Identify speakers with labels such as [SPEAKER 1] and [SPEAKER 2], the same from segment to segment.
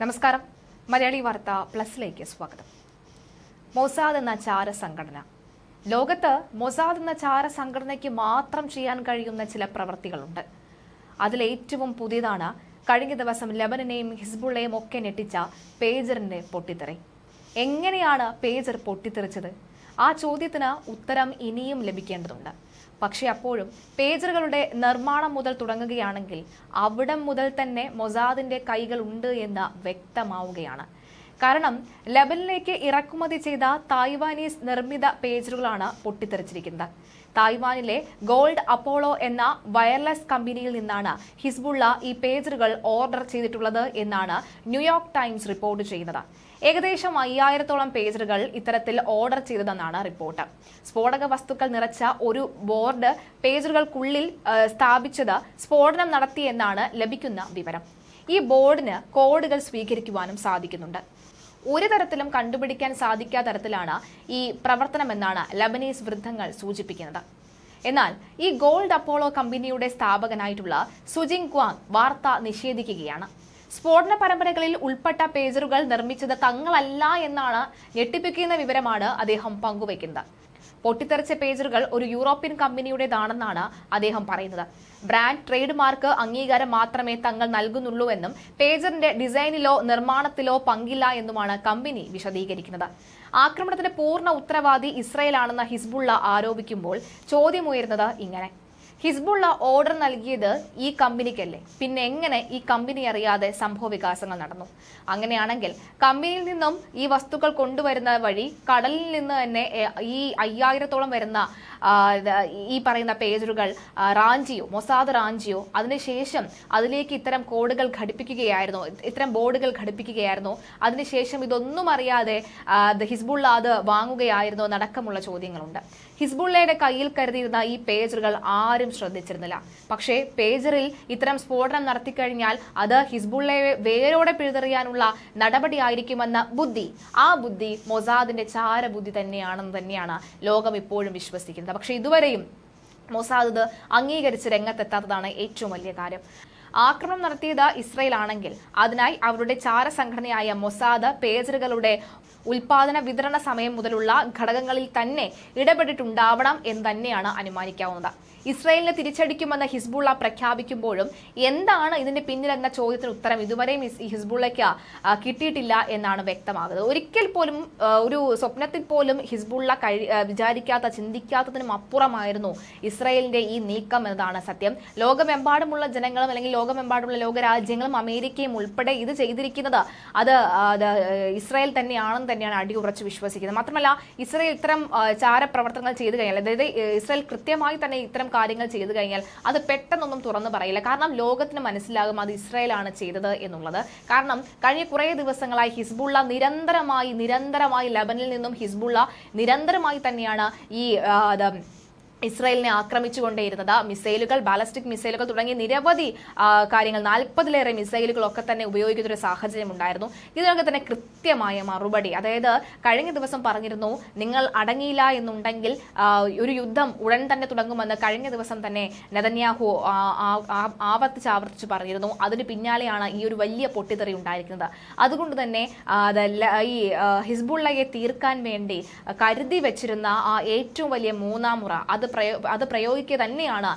[SPEAKER 1] നമസ്കാരം. മലയാളി വാർത്ത പ്ലസിലേക്ക് സ്വാഗതം. മൊസാദ് എന്ന ചാര സംഘടന ലോകത്ത് മൊസാദ് എന്ന ചാര സംഘടനയ്ക്ക് മാത്രം ചെയ്യാൻ കഴിയുന്ന ചില പ്രവൃത്തികളുണ്ട് അതിലേറ്റവും പുതിയതാണ് കഴിഞ്ഞ ദിവസം ലബനനെയും ഹിസ്ബുള്ളയും ഒക്കെ ഞെട്ടിച്ച പേജറിന്റെ പൊട്ടിത്തെറി. എങ്ങനെയാണ് പേജർ പൊട്ടിത്തെറിച്ചത്? ആ ചോദ്യത്തിന് ഉത്തരം ഇനിയും ലഭിക്കേണ്ടതുണ്ട്. പക്ഷേ അപ്പോഴും പേജറുകളുടെ നിർമ്മാണം മുതൽ തുടങ്ങുകയാണെങ്കിൽ അവിടം മുതൽ തന്നെ മൊസാദിന്റെ കൈകൾ ഉണ്ട് എന്ന് വ്യക്തമാവുകയാണ്. കാരണം ലബനിലേക്ക് ഇറക്കുമതി ചെയ്ത തായ്വാനീസ് നിർമ്മിത പേജറുകളാണ് പൊട്ടിത്തെറിച്ചിരിക്കുന്നത്. തായ്വാനിലെ ഗോൾഡ് അപ്പോളോ എന്ന വയർലെസ് കമ്പനിയിൽ നിന്നാണ് ഹിസ്ബുള്ള ഈ പേജറുകൾ ഓർഡർ ചെയ്തിട്ടുള്ളത് എന്നാണ് ന്യൂയോർക്ക് ടൈംസ് റിപ്പോർട്ട് ചെയ്യുന്നത്. ഏകദേശം അയ്യായിരത്തോളം പേജറുകൾ ഇത്തരത്തിൽ ഓർഡർ ചെയ്തതെന്നാണ് റിപ്പോർട്ട്. സ്ഫോടക വസ്തുക്കൾ നിറച്ച ഒരു ബോർഡ് പേജറുകൾക്കുള്ളിൽ സ്ഥാപിച്ചത് സ്ഫോടനം നടത്തിയെന്നാണ് ലഭിക്കുന്ന വിവരം. ഈ ബോർഡിന് കോഡുകൾ സ്വീകരിക്കുവാനും സാധിക്കുന്നുണ്ട്. ഒരു തരത്തിലും കണ്ടുപിടിക്കാൻ സാധിക്കാത്ത തരത്തിലാണ് ഈ പ്രവർത്തനമെന്നാണ് ലബനീസ് വൃദ്ധങ്ങൾ സൂചിപ്പിക്കുന്നത്. എന്നാൽ ഈ ഗോൾഡ് അപ്പോളോ കമ്പനിയുടെ സ്ഥാപകനായിട്ടുള്ള സുജിങ് ക്വാങ് വാർത്ത നിഷേധിക്കുകയാണ്. സ്ഫോടന പരമ്പരകളിൽ ഉൾപ്പെട്ട പേജറുകൾ നിർമ്മിച്ചത് തങ്ങളല്ല എന്നാണ് ഞെട്ടിപ്പിക്കുന്ന വിവരമാണ് അദ്ദേഹം പങ്കുവയ്ക്കുന്നത്. പൊട്ടിത്തെറിച്ച പേജറുകൾ ഒരു യൂറോപ്യൻ കമ്പനിയുടേതാണെന്നാണ് അദ്ദേഹം പറയുന്നത്. ബ്രാൻഡ് ട്രേഡ് മാർക്ക് അംഗീകാരം മാത്രമേ തങ്ങൾ നൽകുന്നുള്ളൂ എന്നും പേജറിന്റെ ഡിസൈനിലോ നിർമ്മാണത്തിലോ പങ്കില്ല എന്നുമാണ് കമ്പനി വിശദീകരിക്കുന്നത്. ആക്രമണത്തിന് പൂർണ ഉത്തരവാദി ഇസ്രയേലാണെന്ന് ഹിസ്ബുള്ള ആരോപിക്കുമ്പോൾ ചോദ്യമുയരുന്നത് ഇങ്ങനെ. ഹിസ്ബുള്ള ഓർഡർ നൽകിയത് ഈ കമ്പനിക്കല്ലേ. പിന്നെ എങ്ങനെ ഈ കമ്പനി അറിയാതെ സംഭവ വികാസങ്ങൾ നടന്നു? അങ്ങനെയാണെങ്കിൽ കമ്പനിയിൽ നിന്നും ഈ വസ്തുക്കൾ കൊണ്ടുവരുന്ന വഴി കടലിൽ നിന്ന് തന്നെ ഈ അയ്യായിരത്തോളം വരുന്ന ഈ പറയുന്ന പേജറുകൾ റാഞ്ചിയോ മൊസാദ് റാഞ്ചിയോ അതിനുശേഷം അതിലേക്ക് ഇത്തരം കോഡുകൾ ഘടിപ്പിക്കുകയായിരുന്നു ഇത്തരം ബോർഡുകൾ ഘടിപ്പിക്കുകയായിരുന്നു. അതിനുശേഷം ഇതൊന്നും അറിയാതെ ഹിസ്ബുള്ള അത് വാങ്ങുകയായിരുന്നു എന്നടക്കമുള്ള ചോദ്യങ്ങളുണ്ട്. ഹിസ്ബുള്ളയുടെ കയ്യിൽ കരുതിയിരുന്ന ഈ പേജറുകൾ ആരും ശ്രദ്ധിച്ചിരുന്നില്ല. പക്ഷേ പേജറിൽ ഇത്തരം സ്ഫോടനം നടത്തിക്കഴിഞ്ഞാൽ അത് ഹിസ്ബുള്ളയെ വേരോടെ പിഴുതെറിയാനുള്ള നടപടിയായിരിക്കുമെന്ന ബുദ്ധി. ആ ബുദ്ധി മൊസാദിന്റെ ചാരബുദ്ധി തന്നെയാണെന്ന് തന്നെയാണ് ലോകം ഇപ്പോഴും വിശ്വസിക്കുന്നത്. പക്ഷേ ഇതുവരെയും മൊസാദ് അംഗീകരിച്ച് രംഗത്തെത്താത്തതാണ് ഏറ്റവും വലിയ കാര്യം. ആക്രമണം നടത്തിയത് ഇസ്രയേൽ ആണെങ്കിൽ അതിനായി അവരുടെ ചാര സംഘടനയായ മൊസാദ് പേജറുകളുടെ ഉൽപാദന വിതരണ സമയം മുതലുള്ള ഘടകങ്ങളിൽ തന്നെ ഇടപെട്ടിട്ടുണ്ടാവണം എന്ന് തന്നെയാണ് അനുമാനിക്കാവുന്നത്. ഇസ്രയേലിനെ തിരിച്ചടിക്കുമെന്ന് ഹിസ്ബുള്ള പ്രഖ്യാപിക്കുമ്പോഴും എന്താണ് ഇതിന്റെ പിന്നിലെന്ന ചോദ്യത്തിന് ഉത്തരം ഇതുവരെയും ഹിസ്ബുള്ളയ്ക്ക് കിട്ടിയിട്ടില്ല എന്നാണ് വ്യക്തമാകുന്നത്. ഒരിക്കൽ പോലും ഒരു സ്വപ്നത്തിൽ പോലും ഹിസ്ബുള്ള കഴി വിചാരിക്കാത്ത ചിന്തിക്കാത്തതിനും അപ്പുറമായിരുന്നു ഇസ്രയേലിന്റെ ഈ നീക്കം എന്നതാണ് സത്യം. ലോകമെമ്പാടുമുള്ള ജനങ്ങളും അല്ലെങ്കിൽ ലോകമെമ്പാടുമുള്ള ലോകരാജ്യങ്ങളും അമേരിക്കയും ഉൾപ്പെടെ ഇത് ചെയ്തിരിക്കുന്നത് അത് ഇസ്രായേൽ തന്നെയാണെന്ന് തന്നെയാണ് അടി അടിയുറച്ച് വിശ്വസിക്കുന്നത്. മാത്രമല്ല ഇസ്രായേൽ ഇത്തരം ചാരപ്രവർത്തനങ്ങൾ ചെയ്തു കഴിഞ്ഞാൽ അതായത് ഇസ്രായേൽ കൃത്യമായി തന്നെ ഇത്തരം കാര്യങ്ങൾ ചെയ്തു കഴിഞ്ഞാൽ അത് പെട്ടെന്നൊന്നും തുറന്നു പറയില്ല. കാരണം ലോകത്തിന് മനസ്സിലാകും അത് ഇസ്രായേലാണ് ചെയ്തത് എന്നുള്ളത്. കാരണം കഴിഞ്ഞ കുറേ ദിവസങ്ങളായി ഹിസ്ബുള്ള നിരന്തരമായി നിരന്തരമായി ലബനിൽ നിന്നും ഹിസ്ബുള്ള നിരന്തരമായി തന്നെയാണ് ഈ ഇസ്രായേലിനെ ആക്രമിച്ചുകൊണ്ടേയിരുന്നത്. മിസൈലുകൾ ബാലസ്റ്റിക് മിസൈലുകൾ തുടങ്ങിയ നിരവധി കാര്യങ്ങൾ നാൽപ്പതിലേറെ മിസൈലുകളൊക്കെ തന്നെ ഉപയോഗിക്കുന്ന ഒരു സാഹചര്യം ഉണ്ടായിരുന്നു ഇതിനൊക്കെ തന്നെ കൃത്യമായ മറുപടി. അതായത് കഴിഞ്ഞ ദിവസം പറഞ്ഞിരുന്നു നിങ്ങൾ അടങ്ങിയില്ല എന്നുണ്ടെങ്കിൽ ഒരു യുദ്ധം ഉടൻ തന്നെ തുടങ്ങുമെന്ന് കഴിഞ്ഞ ദിവസം തന്നെ നെതന്യാഹു ആവർത്തിച്ച് ആവർത്തിച്ച് പറഞ്ഞിരുന്നു. അതിന് പിന്നാലെയാണ് ഈ ഒരു വലിയ പൊട്ടിത്തെറി ഉണ്ടായിരിക്കുന്നത്. അതുകൊണ്ട് തന്നെ ഈ ഹിസ്ബുള്ളയെ തീർക്കാൻ വേണ്ടി കരുതി വെച്ചിരുന്ന ആ ഏറ്റവും വലിയ മൂന്നാം മുറ അത് അത് പ്രയോ അത് പ്രയോഗിക്കുക തന്നെയാണ്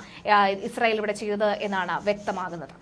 [SPEAKER 1] ഇസ്രായേൽ ഇവിടെ ചെയ്തത് എന്നാണ് വ്യക്തമാകുന്നത്.